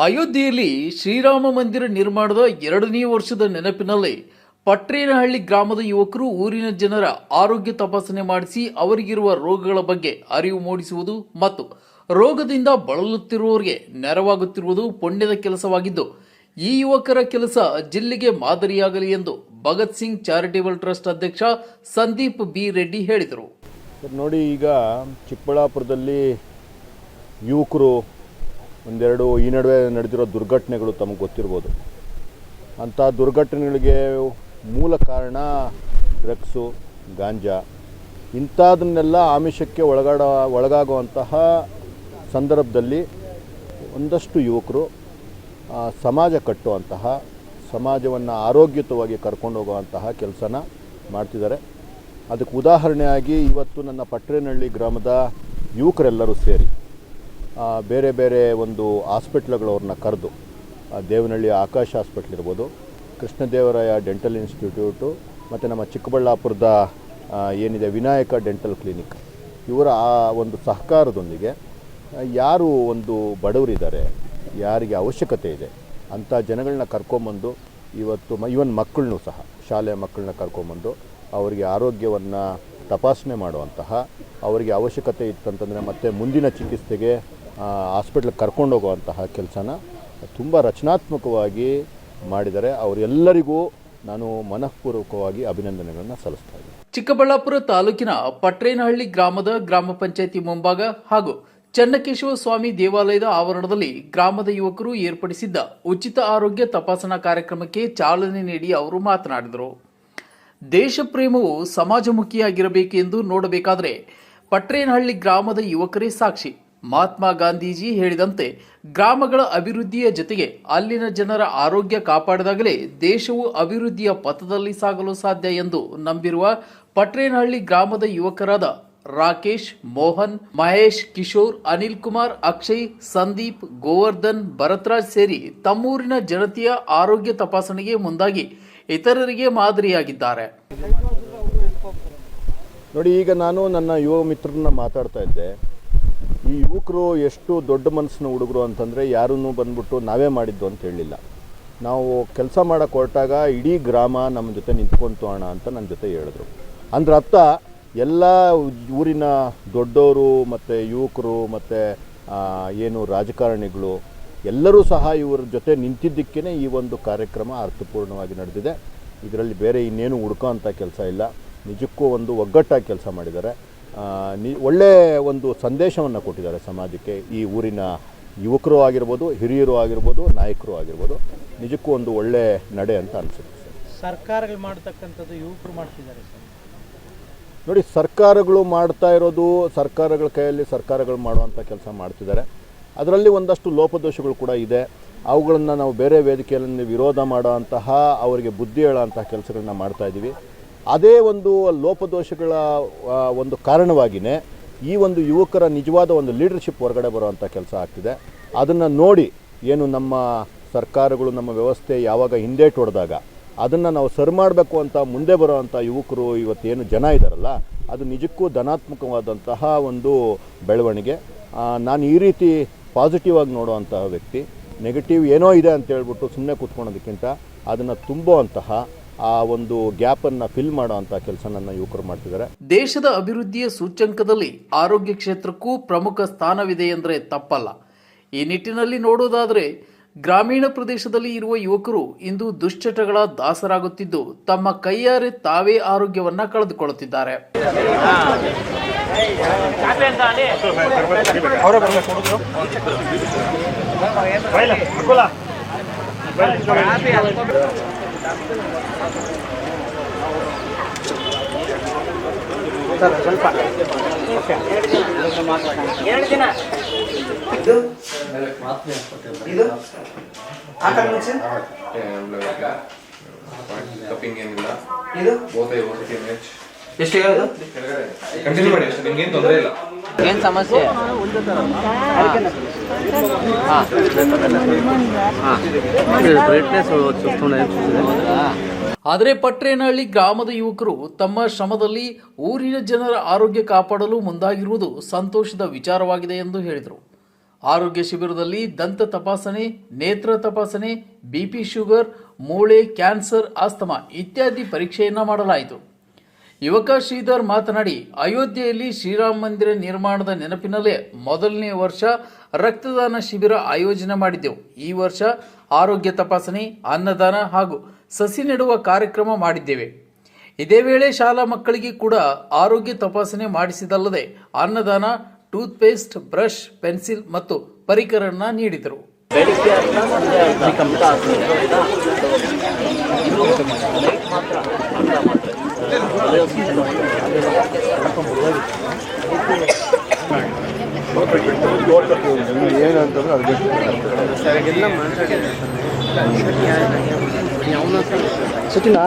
ಅಯೋಧ್ಯೆಯಲ್ಲಿ ಶ್ರೀರಾಮ ಮಂದಿರ ನಿರ್ಮಾಣದ ಎರಡನೇ ವರ್ಷದ ನೆನಪಿನಲ್ಲಿ ಪಟ್ರೇನಹಳ್ಳಿ ಗ್ರಾಮದ ಯುವಕರು ಊರಿನ ಜನರ ಆರೋಗ್ಯ ತಪಾಸಣೆ ಮಾಡಿಸಿ ಅವರಿಗಿರುವ ರೋಗಗಳ ಬಗ್ಗೆ ಅರಿವು ಮೂಡಿಸುವುದು ಮತ್ತು ರೋಗದಿಂದ ಬಳಲುತ್ತಿರುವವರಿಗೆ ನೆರವಾಗುತ್ತಿರುವುದು ಪುಣ್ಯದ ಕೆಲಸವಾಗಿದ್ದು ಈ ಯುವಕರ ಕೆಲಸ ಜಿಲ್ಲೆಗೆ ಮಾದರಿಯಾಗಲಿ ಎಂದು ಭಗತ್ ಸಿಂಗ್ ಚಾರಿಟೇಬಲ್ ಟ್ರಸ್ಟ್ ಅಧ್ಯಕ್ಷ ಸಂದೀಪ್ ಬಿ ರೆಡ್ಡಿ ಹೇಳಿದರು. ನೋಡಿ, ಈಗ ಚಿಕ್ಕಬಳ್ಳಾಪುರದಲ್ಲಿ ಯುವಕರು ಒಂದೆರಡು ಈ ನಡುವೆ ನಡೆದಿರೋ ದುರ್ಘಟನೆಗಳು ತಮಗೆ ಗೊತ್ತಿರ್ಬೋದು. ಅಂಥ ದುರ್ಘಟನೆಗಳಿಗೆ ಮೂಲ ಕಾರಣ ಡ್ರಗ್ಸು, ಗಾಂಜಾ. ಇಂಥದನ್ನೆಲ್ಲ ಆಮಿಷಕ್ಕೆ ಒಳಗಾಡ ಒಳಗಾಗುವಂತಹ ಸಂದರ್ಭದಲ್ಲಿ ಒಂದಷ್ಟು ಯುವಕರು ಸಮಾಜ ಕಟ್ಟುವಂತಹ, ಸಮಾಜವನ್ನು ಆರೋಗ್ಯಯುತವಾಗಿ ಕರ್ಕೊಂಡು ಹೋಗುವಂತಹ ಕೆಲಸನ ಮಾಡ್ತಿದ್ದಾರೆ. ಅದಕ್ಕೆ ಉದಾಹರಣೆಯಾಗಿ ಇವತ್ತು ನನ್ನ ಪಟ್ರೇನಹಳ್ಳಿ ಗ್ರಾಮದ ಯುವಕರೆಲ್ಲರೂ ಸೇರಿ ಬೇರೆ ಬೇರೆ ಒಂದು ಹಾಸ್ಪಿಟ್ಲ್ಗಳವ್ರನ್ನ ಕರೆದು ದೇವನಹಳ್ಳಿ ಆಕಾಶ್ ಹಾಸ್ಪಿಟ್ಲ್ ಇರ್ಬೋದು, ಕೃಷ್ಣದೇವರಾಯ ಡೆಂಟಲ್ ಇನ್ಸ್ಟಿಟ್ಯೂಟು, ಮತ್ತು ನಮ್ಮ ಚಿಕ್ಕಬಳ್ಳಾಪುರದ ಏನಿದೆ ವಿನಾಯಕ ಡೆಂಟಲ್ ಕ್ಲಿನಿಕ್. ಇವರ ಆ ಒಂದು ಸಹಕಾರದೊಂದಿಗೆ ಯಾರು ಒಂದು ಬಡವರಿದ್ದಾರೆ ಯಾರಿಗೆ ಅವಶ್ಯಕತೆ ಇದೆ, ಅಂಥ ಜನಗಳನ್ನ ಕರ್ಕೊಂಬಂದು ಇವತ್ತು ಮ ಇವನ್ ಮಕ್ಕಳನ್ನೂ ಸಹ, ಶಾಲೆಯ ಮಕ್ಕಳನ್ನ ಕರ್ಕೊಂಬಂದು ಅವರಿಗೆ ಆರೋಗ್ಯವನ್ನು ತಪಾಸಣೆ ಮಾಡುವಂತಹ ಅವರಿಗೆ ಅವಶ್ಯಕತೆ ಇತ್ತಂತಂದರೆ ಮತ್ತೆ ಮುಂದಿನ ಚಿಕಿತ್ಸೆಗೆ ಹಾಸ್ಪಿಟ್ಲಿಗೆ ಕರ್ಕೊಂಡು ಹೋಗುವಂತಹ ಕೆಲಸನ ತುಂಬ ರಚನಾತ್ಮಕವಾಗಿ ಮಾಡಿದರೆ ಅವರೆಲ್ಲರಿಗೂ ನಾನು ಮನಃಪೂರ್ವಕವಾಗಿ ಅಭಿನಂದನೆಗಳನ್ನು ಸಲ್ಲಿಸ್ತಾ ಇದ್ದೀನಿ. ಚಿಕ್ಕಬಳ್ಳಾಪುರ ತಾಲೂಕಿನ ಪಟ್ರೇನಹಳ್ಳಿ ಗ್ರಾಮದ ಗ್ರಾಮ ಪಂಚಾಯಿತಿ ಮುಂಭಾಗ ಹಾಗೂ ಚನ್ನಕೇಶವ ಸ್ವಾಮಿ ದೇವಾಲಯದ ಆವರಣದಲ್ಲಿ ಗ್ರಾಮದ ಯುವಕರು ಏರ್ಪಡಿಸಿದ್ದ ಉಚಿತ ಆರೋಗ್ಯ ತಪಾಸಣಾ ಕಾರ್ಯಕ್ರಮಕ್ಕೆ ಚಾಲನೆ ನೀಡಿ ಅವರು ಮಾತನಾಡಿದರು. ದೇಶ ಪ್ರೇಮವು ಸಮಾಜಮುಖಿಯಾಗಿರಬೇಕು ಎಂದು ನೋಡಬೇಕಾದರೆ ಪಟ್ರೇನಹಳ್ಳಿ ಗ್ರಾಮದ ಯುವಕರೇ ಸಾಕ್ಷಿ. ಮಹಾತ್ಮ ಗಾಂಧೀಜಿ ಹೇಳಿದಂತೆ ಗ್ರಾಮಗಳ ಅಭಿವೃದ್ಧಿಯ ಜೊತೆಗೆ ಅಲ್ಲಿನ ಜನರ ಆರೋಗ್ಯ ಕಾಪಾಡಿದಾಗಲೇ ದೇಶವು ಅಭಿವೃದ್ಧಿಯ ಪಥದಲ್ಲಿ ಸಾಗಲು ಸಾಧ್ಯ ಎಂದು ನಂಬಿರುವ ಪಟ್ರೇನಹಳ್ಳಿ ಗ್ರಾಮದ ಯುವಕರಾದ ರಾಕೇಶ್, ಮೋಹನ್, ಮಹೇಶ್, ಕಿಶೋರ್, ಅನಿಲ್ ಕುಮಾರ್, ಅಕ್ಷಯ್, ಸಂದೀಪ್, ಗೋವರ್ಧನ್, ಭರತ್ರಾಜ್ ಸೇರಿ ತಮ್ಮೂರಿನ ಜನತೆಯ ಆರೋಗ್ಯ ತಪಾಸಣೆಗೆ ಮುಂದಾಗಿ ಇತರರಿಗೆ ಮಾದರಿಯಾಗಿದ್ದಾರೆ. ನೋಡಿ, ಈಗ ನಾನು ನನ್ನ ಯುವ ಮಿತ್ರರನ್ನ ಮಾತಾಡ್ತಾ ಇದ್ದೆ. ಈ ಯುವಕರು ಎಷ್ಟು ದೊಡ್ಡ ಮನಸ್ಸಿನ ಹುಡುಗರು ಅಂತಂದರೆ ಯಾರೂ ಬಂದ್ಬಿಟ್ಟು ನಾವೇ ಮಾಡಿದ್ದು ಅಂತ ಹೇಳಿಲ್ಲ. ನಾವು ಕೆಲಸ ಮಾಡೋಕ್ಕೆ ಹೊರಟಾಗ ಇಡೀ ಗ್ರಾಮ ನಮ್ಮ ಜೊತೆ ನಿಂತ್ಕೊಂತು ಅಣ್ಣ ಅಂತ ನನ್ನ ಜೊತೆ ಹೇಳಿದ್ರು. ಅಂದ್ರೆ ಅರ್ಥ ಎಲ್ಲ ಊರಿನ ದೊಡ್ಡವರು ಮತ್ತು ಯುವಕರು ಮತ್ತು ಏನು ರಾಜಕಾರಣಿಗಳು ಎಲ್ಲರೂ ಸಹ ಇವರ ಜೊತೆ ನಿಂತಿದ್ದಕ್ಕೇ ಈ ಒಂದು ಕಾರ್ಯಕ್ರಮ ಅರ್ಥಪೂರ್ಣವಾಗಿ ನಡೆದಿದೆ. ಇದರಲ್ಲಿ ಬೇರೆ ಇನ್ನೇನು ಹುಡ್ಕೋ ಅಂಥ ಕೆಲಸ ಇಲ್ಲ. ನಿಜಕ್ಕೂ ಒಂದು ಒಗ್ಗಟ್ಟಾಗಿ ಕೆಲಸ ಮಾಡಿದ್ದಾರೆ. ನಿ ಒಳ್ಳೆಯ ಒಂದು ಸಂದೇಶವನ್ನು ಕೊಟ್ಟಿದ್ದಾರೆ ಸಮಾಜಕ್ಕೆ. ಈ ಊರಿನ ಯುವಕರು ಆಗಿರ್ಬೋದು, ಹಿರಿಯರು ಆಗಿರ್ಬೋದು, ನಾಯಕರು ಆಗಿರ್ಬೋದು, ನಿಜಕ್ಕೂ ಒಂದು ಒಳ್ಳೆಯ ನಡೆ ಅಂತ ಅನಿಸುತ್ತೆ ಸರ್. ಸರ್ಕಾರಗಳು ಮಾಡ್ತಕ್ಕಂಥದ್ದು ಯುವಕರು ಮಾಡ್ತಿದ್ದಾರೆ ಸರ್. ನೋಡಿ, ಸರ್ಕಾರಗಳು ಮಾಡ್ತಾ ಇರೋದು, ಸರ್ಕಾರಗಳ ಕೈಯಲ್ಲಿ ಸರ್ಕಾರಗಳು ಮಾಡುವಂಥ ಕೆಲಸ ಮಾಡ್ತಿದ್ದಾರೆ. ಅದರಲ್ಲಿ ಒಂದಷ್ಟು ಲೋಪದೋಷಗಳು ಕೂಡ ಇದೆ. ಅವುಗಳನ್ನು ನಾವು ಬೇರೆ ವೇದಿಕೆಯಲ್ಲಿ ವಿರೋಧ ಮಾಡೋಂತಹ ಅವರಿಗೆ ಬುದ್ಧಿ ಹೇಳೋಂತಹ ಕೆಲಸಗಳನ್ನ ಮಾಡ್ತಾ ಇದ್ದೀವಿ. ಅದೇ ಒಂದು ಲೋಪದೋಷಗಳ ಒಂದು ಕಾರಣವಾಗಿಯೇ ಈ ಒಂದು ಯುವಕರ ನಿಜವಾದ ಒಂದು ಲೀಡರ್ಶಿಪ್ ಹೊರಗಡೆ ಬರುವಂಥ ಕೆಲಸ ಆಗ್ತಿದೆ. ಅದನ್ನು ನೋಡಿ ಏನು ನಮ್ಮ ಸರ್ಕಾರಗಳು ನಮ್ಮ ವ್ಯವಸ್ಥೆ ಯಾವಾಗ ಹಿಂದೇಟು ಹೊಡೆದಾಗ ಅದನ್ನು ನಾವು ಸರಿ ಮಾಡಬೇಕು ಅಂತ ಮುಂದೆ ಬರುವಂಥ ಯುವಕರು ಇವತ್ತೇನು ಜನ ಇದ್ದಾರಲ್ಲ ಅದು ನಿಜಕ್ಕೂ ಧನಾತ್ಮಕವಾದಂತಹ ಒಂದು ಬೆಳವಣಿಗೆ. ನಾನು ಈ ರೀತಿ ಪಾಸಿಟಿವ್ ಆಗಿ ನೋಡುವಂತಹ ವ್ಯಕ್ತಿ. ನೆಗೆಟಿವ್ ಏನೋ ಇದೆ ಅಂತ ಹೇಳ್ಬಿಟ್ಟು ಸುಮ್ಮನೆ ಕೂತ್ಕೊಳೋದಕ್ಕಿಂತ ಅದನ್ನು ತುಂಬುವಂತಹ ಆ ಒಂದು ಗ್ಯಾಪನ್ನು ಫಿಲ್ ಮಾಡುವಂತಹ ಕೆಲಸ ನನ್ನ ಯುವಕರು ಮಾಡ್ತಿದ್ದಾರೆ. ದೇಶದ ಅಭಿವೃದ್ಧಿಯ ಸೂಚ್ಯಂಕದಲ್ಲಿ ಆರೋಗ್ಯ ಕ್ಷೇತ್ರಕ್ಕೂ ಪ್ರಮುಖ ಸ್ಥಾನವಿದೆ ಎಂದರೆ ತಪ್ಪಲ್ಲ. ಈ ನಿಟ್ಟಿನಲ್ಲಿ ನೋಡುವುದಾದರೆ ಗ್ರಾಮೀಣ ಪ್ರದೇಶದಲ್ಲಿ ಇರುವ ಯುವಕರು ಇಂದು ದುಶ್ಚಟಗಳ ದಾಸರಾಗುತ್ತಿದ್ದು ತಮ್ಮ ಕೈಯಾರೆ ತಾವೇ ಆರೋಗ್ಯವನ್ನ ಕಳೆದುಕೊಳ್ಳುತ್ತಿದ್ದಾರೆ. ಇದು? ಇದು? ಏನಿಲ್ಲ ಸಮಸ್ಯೆ? ಆದರೆ ಪಟ್ರೇನಹಳ್ಳಿ ಗ್ರಾಮದ ಯುವಕರು ತಮ್ಮ ಶ್ರಮದಲ್ಲಿ ಊರಿನ ಜನರ ಆರೋಗ್ಯ ಕಾಪಾಡಲು ಮುಂದಾಗಿರುವುದು ಸಂತೋಷದ ವಿಚಾರವಾಗಿದೆ ಎಂದು ಹೇಳಿದರು. ಆರೋಗ್ಯ ಶಿಬಿರದಲ್ಲಿ ದಂತ ತಪಾಸಣೆ, ನೇತ್ರ ತಪಾಸಣೆ ಬಿಪಿ ಶುಗರ್, ಮೂಳೆ, ಕ್ಯಾನ್ಸರ್, ಆಸ್ತಮಾ ಇತ್ಯಾದಿ ಪರೀಕ್ಷೆಯನ್ನು ಮಾಡಲಾಯಿತು. ಯುವಕ ಶ್ರೀಧರ್ ಮಾತನಾಡಿ, ಅಯೋಧ್ಯೆಯಲ್ಲಿ ಶ್ರೀರಾಮ ಮಂದಿರ ನಿರ್ಮಾಣದ ನೆನಪಿನಲ್ಲೇ ಮೊದಲನೇ ವರ್ಷ ರಕ್ತದಾನ ಶಿಬಿರ ಆಯೋಜನೆ ಮಾಡಿದ್ದೆವು. ಈ ವರ್ಷ ಆರೋಗ್ಯ ತಪಾಸಣೆ, ಅನ್ನದಾನ ಹಾಗೂ ಸಸಿ ನೆಡುವ ಕಾರ್ಯಕ್ರಮ ಮಾಡಿದ್ದೇವೆ. ಇದೇ ವೇಳೆ ಶಾಲಾ ಮಕ್ಕಳಿಗೆ ಕೂಡ ಆರೋಗ್ಯ ತಪಾಸಣೆ ಮಾಡಿಸಿದಲ್ಲದೆ ಅನ್ನದಾನ ಟೂತ್ ಪೇಸ್ಟ್ ಬ್ರಷ್ ಪೆನ್ಸಿಲ್ ಮತ್ತು ಪರಿಕರನ್ನ ನೀಡಿದರು. ಏನಂತಂದ್ರೆ ಸಚಿನ